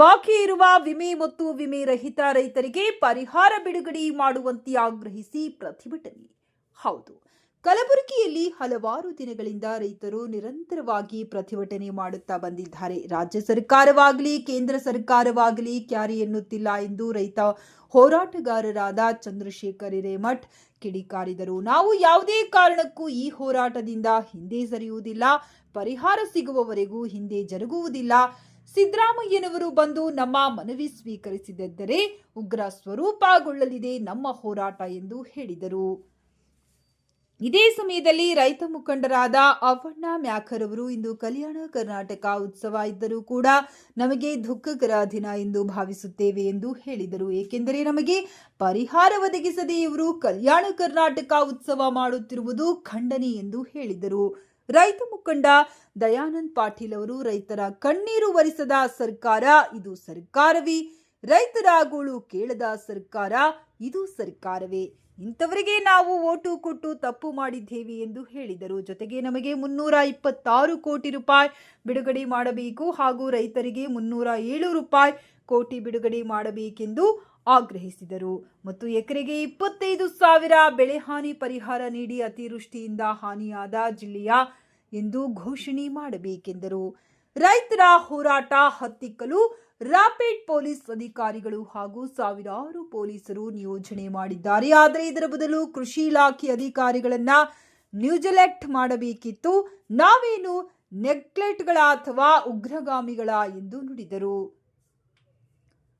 ಬಾಕಿ ಇರುವ ವಿಮೆ ಮತ್ತು ವಿಮೆ ರಹಿತ ರೈತರಿಗೆ ಪರಿಹಾರ ಬಿಡುಗಡೆ ಮಾಡುವಂತೆ ಆಗ್ರಹಿಸಿ ಪ್ರತಿಭಟನೆ. ಹೌದು, ಕಲಬುರಗಿಯಲ್ಲಿ ಹಲವಾರು ದಿನಗಳಿಂದ ರೈತರು ನಿರಂತರವಾಗಿ ಪ್ರತಿಭಟನೆ ಮಾಡುತ್ತಾ ಬಂದಿದ್ದಾರೆ. ರಾಜ್ಯ ಸರ್ಕಾರವಾಗಲಿ, ಕೇಂದ್ರ ಸರ್ಕಾರವಾಗಲಿ ಕ್ಯಾರಿ ಎನ್ನುತ್ತಿಲ್ಲ ಎಂದು ರೈತ ಹೋರಾಟಗಾರರಾದ ಚಂದ್ರಶೇಖರ್ ಹಿರೇಮಠ್ ಕಿಡಿಕಾರಿದರು. ನಾವು ಯಾವುದೇ ಕಾರಣಕ್ಕೂ ಈ ಹೋರಾಟದಿಂದ ಹಿಂದೆ ಸರಿಯುವುದಿಲ್ಲ, ಪರಿಹಾರ ಸಿಗುವವರೆಗೂ ಹಿಂದೆ ಜರುಗುವುದಿಲ್ಲ. ಸಿದ್ದರಾಮಯ್ಯನವರು ಬಂದು ನಮ್ಮ ಮನವಿ ಸ್ವೀಕರಿಸಿದ್ದರೆ ಉಗ್ರ ಸ್ವರೂಪಗೊಳ್ಳಲಿದೆ ನಮ್ಮ ಹೋರಾಟ ಎಂದು ಹೇಳಿದರು. ಇದೇ ಸಮಯದಲ್ಲಿ ರೈತ ಮುಖಂಡರಾದ ಅವಣ್ಣ ಮ್ಯಾಖರ್ ಅವರು ಇಂದು ಕಲ್ಯಾಣ ಕರ್ನಾಟಕ ಉತ್ಸವ ಇದ್ದರೂ ಕೂಡ ನಮಗೆ ದುಃಖಕರ ದಿನ ಎಂದು ಭಾವಿಸುತ್ತೇವೆ ಎಂದು ಹೇಳಿದರು. ಏಕೆಂದರೆ ನಮಗೆ ಪರಿಹಾರ ಒದಗಿಸದೆ ಇವರು ಕಲ್ಯಾಣ ಕರ್ನಾಟಕ ಉತ್ಸವ ಮಾಡುತ್ತಿರುವುದು ಖಂಡನೆ ಎಂದು ಹೇಳಿದರು. ರೈತ ಮುಖಂಡ ದಯಾನಂದ್ ಪಾಟೀಲ್ ಅವರು ರೈತರ ಕಣ್ಣೀರು ಒರೆಸದ ಸರ್ಕಾರ, ಇದು ಸರ್ಕಾರವೇ. ರೈತರ ಗೋಳು ಕೇಳದ ಸರ್ಕಾರ, ಇದು ಸರ್ಕಾರವೇ. ಇಂಥವರಿಗೆ ನಾವು ಓಟು ಕೊಟ್ಟು ತಪ್ಪು ಮಾಡಿದ್ದೇವೆ ಎಂದು ಹೇಳಿದರು. ಜೊತೆಗೆ ನಮಗೆ ಮುನ್ನೂರ ಇಪ್ಪತ್ತಾರು ಕೋಟಿ ರೂಪಾಯಿ ಬಿಡುಗಡೆ ಮಾಡಬೇಕು ಹಾಗೂ ರೈತರಿಗೆ ಮುನ್ನೂರ ಏಳು ರೂಪಾಯಿ ಕೋಟಿ ಬಿಡುಗಡೆ ಮಾಡಬೇಕೆಂದು ಆಗ್ರಹಿಸಿದರು ಮತ್ತು ಎಕರೆಗೆ ಇಪ್ಪತ್ತೈದು ಸಾವಿರ ಬೆಳೆ ಹಾನಿ ಪರಿಹಾರ ನೀಡಿ ಅತಿವೃಷ್ಟಿಯಿಂದ ಹಾನಿಯಾದ ಜಿಲ್ಲೆಯ ಎಂದು ಘೋಷಣೆ ಮಾಡಬೇಕೆಂದರು. ರೈತರ ಹೋರಾಟ ಹತ್ತಿಕ್ಕಲು ರಾಪಿಡ್ ಪೊಲೀಸ್ ಅಧಿಕಾರಿಗಳು ಹಾಗೂ ಸಾವಿರಾರು ಪೊಲೀಸರು ನಿಯೋಜನೆ ಮಾಡಿದ್ದಾರೆ. ಆದರೆ ಇದರ ಬದಲು ಕೃಷಿ ಇಲಾಖೆ ಅಧಿಕಾರಿಗಳನ್ನ ನ್ಯೂಜಲೆಕ್ಟ್ ಮಾಡಬೇಕಿತ್ತು. ನಾವೇನು ನೆಗ್ಲೆಟ್ಗಳ ಅಥವಾ ಉಗ್ರಗಾಮಿಗಳ ಎಂದು ನುಡಿದರು.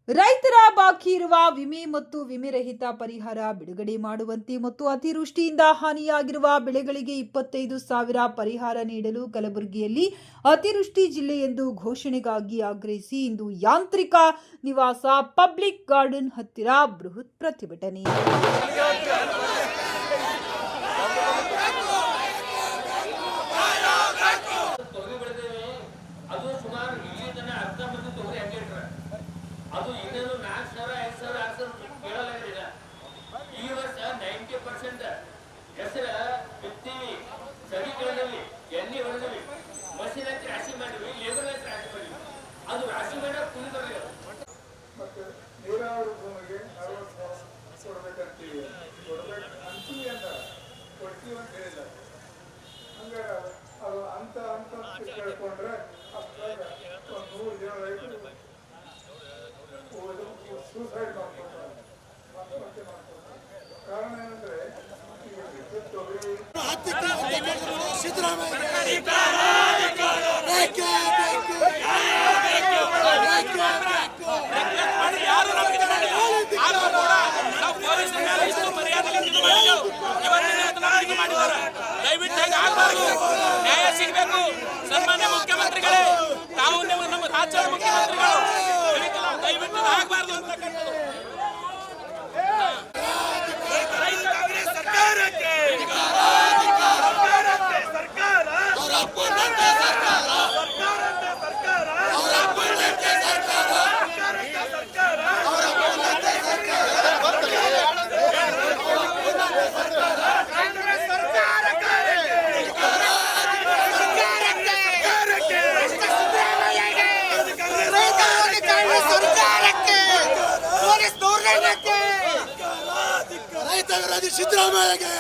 ರೈತರ ಬಾಕಿ ಇರುವ ವಿಮೆ ಮತ್ತು ವಿಮೆ ರಹಿತ ಪರಿಹಾರ ಬಿಡುಗಡೆ ಮಾಡುವಂತೆ ಮತ್ತು ಅತಿವೃಷ್ಟಿಯಿಂದ ಹಾನಿಯಾಗಿರುವ ಬೆಳೆಗಳಿಗೆ ಇಪ್ಪತ್ತೈದು ಸಾವಿರ ಪರಿಹಾರ ನೀಡಲು ಕಲಬುರಗಿಯಲ್ಲಿ ಅತಿವೃಷ್ಟಿ ಜಿಲ್ಲೆ ಎಂದು ಘೋಷಣೆಗಾಗಿ ಆಗ್ರಹಿಸಿ ಇಂದು ಯಾಂತ್ರಿಕ ನಿವಾಸ ಪಬ್ಲಿಕ್ ಗಾರ್ಡನ್ ಹತ್ತಿರ ಬೃಹತ್ ಪ್ರತಿಭಟನೆ. ಅದು ಇನ್ನೇನು ನಾಲ್ಕು ಸಾವಿರ ಐದು ಸಾವಿರ ಆರು ಸಾವಿರ ಈ ವರ್ಷ ನೈಂಟಿ ಪರ್ಸೆಂಟ್ ಹೆಸರ ಇವತ್ತಿನ ಇವತ್ತು ನಮ್ಗೆ ಇದು ಮಾಡಿದ್ದಾರೆ ದಯವಿಟ್ಟು ನ್ಯಾಯ ಸಿಗಬೇಕು ಸನ್ಮಾನ್ಯ ಮುಖ್ಯಮಂತ್ರಿಗಳೇ ತಾವು ನಮ್ಮ ರಾಜ್ಯದ ಮುಖ್ಯಮಂತ್ರಿಗಳು ದಯವಿಟ್ಟು ಆಗಬಾರ್ದು ಅಂತಕ್ಕಂಥದ್ದು ರೈತ ಕಾಂಗ್ರೆಸ್ ಸರ್ಕಾರಕ್ಕೆ ಸರ್ಕಾರಕ್ಕೆ ಸರ್ಕಾರ ಸರ್ಕಾರಕ್ಕೆ ಸರ್ಕಾರ ಸರ್ಕಾರಕ್ಕೆ ಸರ್ಕಾರ ರೈತ ವಿರೋಧಿ ಸಿದ್ದರಾಮಯ್ಯಗೆ!